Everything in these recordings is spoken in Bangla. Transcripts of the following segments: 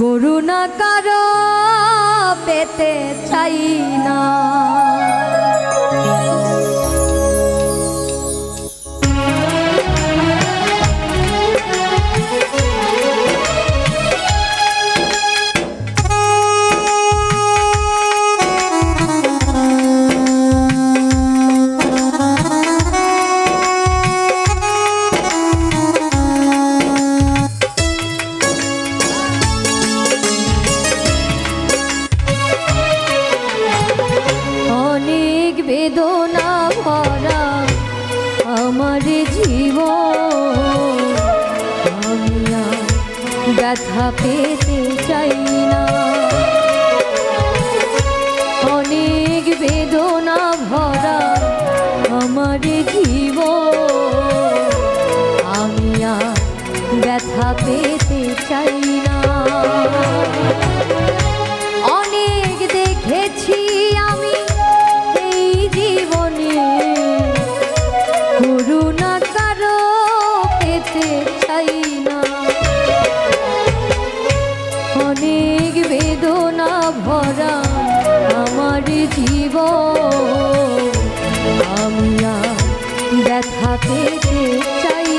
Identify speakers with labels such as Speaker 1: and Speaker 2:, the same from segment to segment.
Speaker 1: করুণা কারও পেতে চাই না। জীব আমি ব্যথা পেতে চাই না ব্যথা পেতে চাই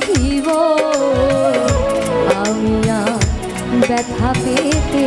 Speaker 1: দেখিব আমি ব্যথা পেতে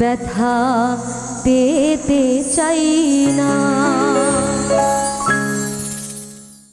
Speaker 1: ব্যথা পেতে চাই না।